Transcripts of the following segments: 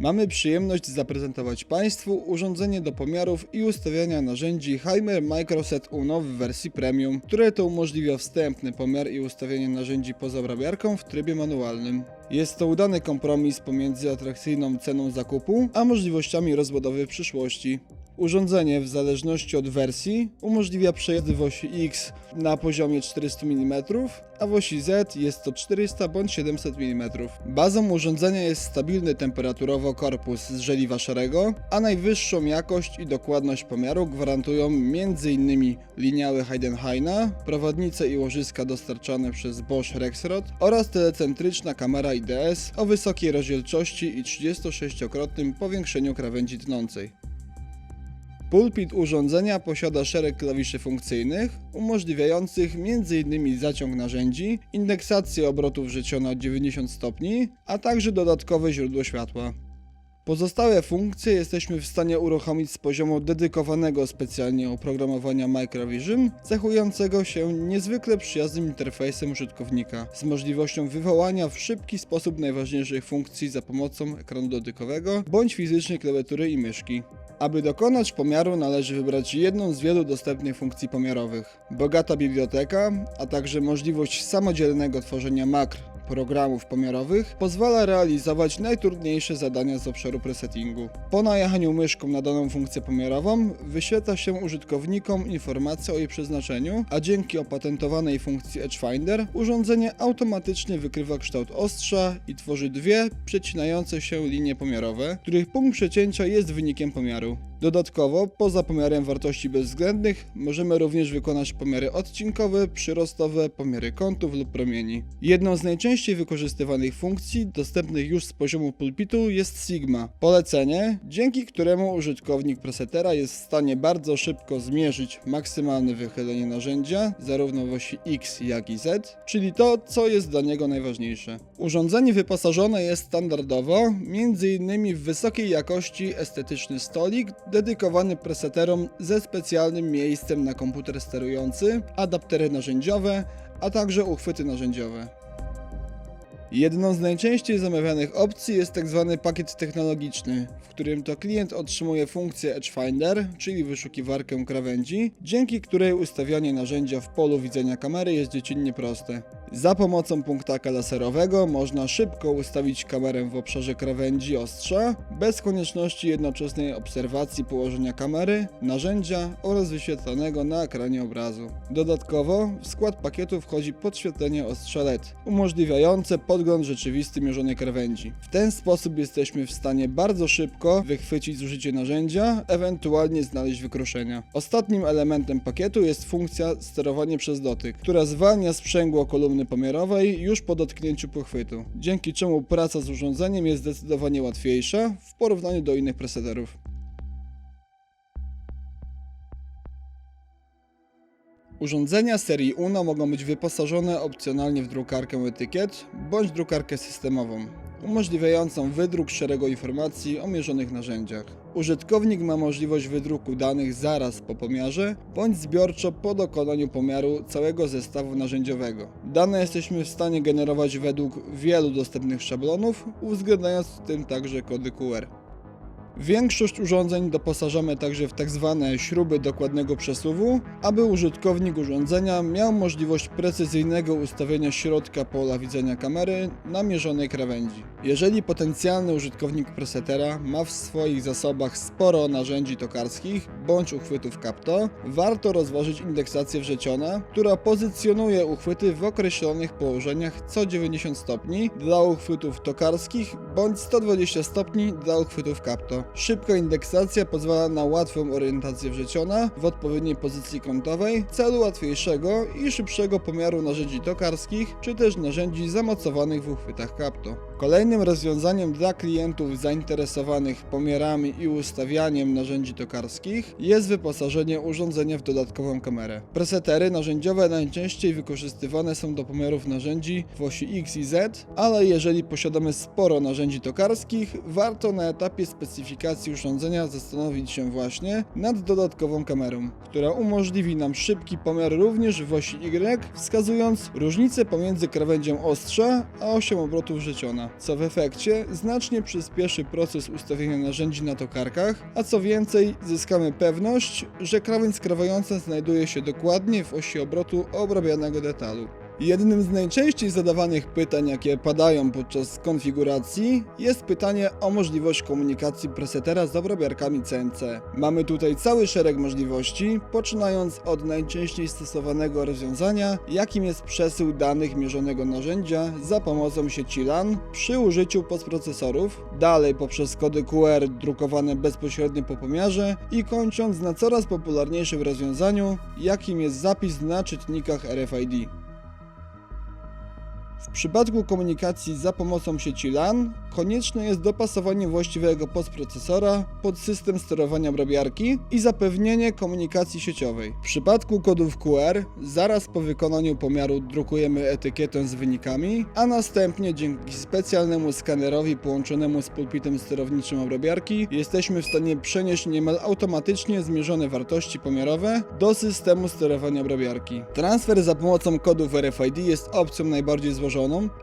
Mamy przyjemność zaprezentować Państwu urządzenie do pomiarów i ustawiania narzędzi Heimer Microset Uno w wersji premium, które to umożliwia wstępny pomiar i ustawianie narzędzi poza obrabiarką w trybie manualnym. Jest to udany kompromis pomiędzy atrakcyjną ceną zakupu, a możliwościami rozbudowy w przyszłości. Urządzenie w zależności od wersji umożliwia przejazdy w osi X na poziomie 400 mm, a w osi Z jest to 400 bądź 700 mm. Bazą urządzenia jest stabilny temperaturowo korpus z żeliwa szarego, a najwyższą jakość i dokładność pomiaru gwarantują m.in. liniały Heidenhaina, prowadnice i łożyska dostarczane przez Bosch Rexroth oraz telecentryczna kamera IDS o wysokiej rozdzielczości i 36-krotnym powiększeniu krawędzi tnącej. Pulpit urządzenia posiada szereg klawiszy funkcyjnych, umożliwiających m.in. zaciąg narzędzi, indeksację obrotów życiona o 90 stopni, a także dodatkowe źródło światła. Pozostałe funkcje jesteśmy w stanie uruchomić z poziomu dedykowanego specjalnie oprogramowania Microvision, cechującego się niezwykle przyjaznym interfejsem użytkownika, z możliwością wywołania w szybki sposób najważniejszych funkcji za pomocą ekranu dotykowego bądź fizycznej klawiatury i myszki. Aby dokonać pomiaru należy wybrać jedną z wielu dostępnych funkcji pomiarowych. Bogata biblioteka, a także możliwość samodzielnego tworzenia makr programów pomiarowych pozwala realizować najtrudniejsze zadania z obszaru presettingu. Po najechaniu myszką na daną funkcję pomiarową wyświetla się użytkownikom informacja o jej przeznaczeniu, a dzięki opatentowanej funkcji Edge Finder urządzenie automatycznie wykrywa kształt ostrza i tworzy dwie przecinające się linie pomiarowe, których punkt przecięcia jest wynikiem pomiaru. Dodatkowo, poza pomiarem wartości bezwzględnych, możemy również wykonać pomiary odcinkowe, przyrostowe, pomiary kątów lub promieni. Jedną z najczęściej wykorzystywanych funkcji, dostępnych już z poziomu pulpitu, jest Sigma. Polecenie, dzięki któremu użytkownik presetera jest w stanie bardzo szybko zmierzyć maksymalne wychylenie narzędzia, zarówno w osi X jak i Z, czyli to, co jest dla niego najważniejsze. Urządzenie wyposażone jest standardowo, m.in. w wysokiej jakości estetyczny stolik, dedykowany preseterom ze specjalnym miejscem na komputer sterujący, adaptery narzędziowe, a także uchwyty narzędziowe. Jedną z najczęściej zamawianych opcji jest tzw. pakiet technologiczny, w którym to klient otrzymuje funkcję Edge Finder, czyli wyszukiwarkę krawędzi, dzięki której ustawianie narzędzia w polu widzenia kamery jest dziecinnie proste. Za pomocą punktaka laserowego można szybko ustawić kamerę w obszarze krawędzi ostrza, bez konieczności jednoczesnej obserwacji położenia kamery, narzędzia oraz wyświetlanego na ekranie obrazu. Dodatkowo w skład pakietu wchodzi podświetlenie ostrza LED, umożliwiające podgląd rzeczywisty mierzonej krawędzi. W ten sposób jesteśmy w stanie bardzo szybko wychwycić zużycie narzędzia, ewentualnie znaleźć wykruszenia. Ostatnim elementem pakietu jest funkcja sterowanie przez dotyk, która zwalnia sprzęgło kolumny pomiarowej już po dotknięciu pochwytu, dzięki czemu praca z urządzeniem jest zdecydowanie łatwiejsza w porównaniu do innych preseterów. Urządzenia serii UNO mogą być wyposażone opcjonalnie w drukarkę etykiet bądź drukarkę systemową, umożliwiającą wydruk szeregu informacji o mierzonych narzędziach. Użytkownik ma możliwość wydruku danych zaraz po pomiarze bądź zbiorczo po dokonaniu pomiaru całego zestawu narzędziowego. Dane jesteśmy w stanie generować według wielu dostępnych szablonów, uwzględniając w tym także kody QR. Większość urządzeń doposażamy także w tzw. śruby dokładnego przesuwu, aby użytkownik urządzenia miał możliwość precyzyjnego ustawienia środka pola widzenia kamery na mierzonej krawędzi. Jeżeli potencjalny użytkownik presetera ma w swoich zasobach sporo narzędzi tokarskich bądź uchwytów Capto, warto rozważyć indeksację wrzeciona, która pozycjonuje uchwyty w określonych położeniach co 90 stopni dla uchwytów tokarskich bądź 120 stopni dla uchwytów Capto. Szybka indeksacja pozwala na łatwą orientację wrzeciona w odpowiedniej pozycji kątowej w celu łatwiejszego i szybszego pomiaru narzędzi tokarskich czy też narzędzi zamocowanych w uchwytach Capto. Kolejnym rozwiązaniem dla klientów zainteresowanych pomiarami i ustawianiem narzędzi tokarskich jest wyposażenie urządzenia w dodatkową kamerę. Presetery narzędziowe najczęściej wykorzystywane są do pomiarów narzędzi w osi X i Z, ale jeżeli posiadamy sporo narzędzi tokarskich, warto na etapie specyfikacji urządzenia zastanowić się właśnie nad dodatkową kamerą, która umożliwi nam szybki pomiar również w osi Y, wskazując różnicę pomiędzy krawędzią ostrza a osią obrotów życiona. Co w efekcie znacznie przyspieszy proces ustawienia narzędzi na tokarkach, a co więcej, zyskamy pewność, że krawędź skrawająca znajduje się dokładnie w osi obrotu obrabianego detalu. Jednym z najczęściej zadawanych pytań, jakie padają podczas konfiguracji, jest pytanie o możliwość komunikacji presetera z obrabiarkami CNC. Mamy tutaj cały szereg możliwości, poczynając od najczęściej stosowanego rozwiązania, jakim jest przesył danych mierzonego narzędzia za pomocą sieci LAN przy użyciu postprocesorów, dalej poprzez kody QR drukowane bezpośrednio po pomiarze i kończąc na coraz popularniejszym rozwiązaniu, jakim jest zapis na czytnikach RFID. W przypadku komunikacji za pomocą sieci LAN konieczne jest dopasowanie właściwego postprocesora pod system sterowania obrabiarki i zapewnienie komunikacji sieciowej. W przypadku kodów QR zaraz po wykonaniu pomiaru drukujemy etykietę z wynikami, a następnie dzięki specjalnemu skanerowi połączonemu z pulpitem sterowniczym obrabiarki jesteśmy w stanie przenieść niemal automatycznie zmierzone wartości pomiarowe do systemu sterowania obrabiarki. Transfer za pomocą kodów RFID jest opcją najbardziej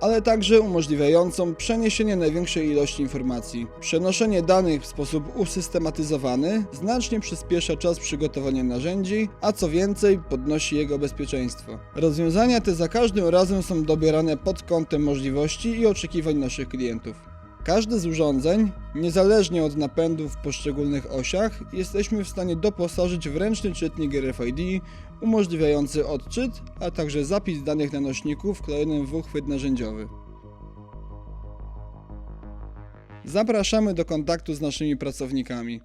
ale także umożliwiającą przeniesienie największej ilości informacji. Przenoszenie danych w sposób usystematyzowany znacznie przyspiesza czas przygotowania narzędzi, a co więcej podnosi jego bezpieczeństwo. Rozwiązania te za każdym razem są dobierane pod kątem możliwości i oczekiwań naszych klientów. Każde z urządzeń, niezależnie od napędów w poszczególnych osiach, jesteśmy w stanie doposażyć w ręczny czytnik RFID umożliwiający odczyt, a także zapis danych na nośniku wklejonym w uchwyt narzędziowy. Zapraszamy do kontaktu z naszymi pracownikami.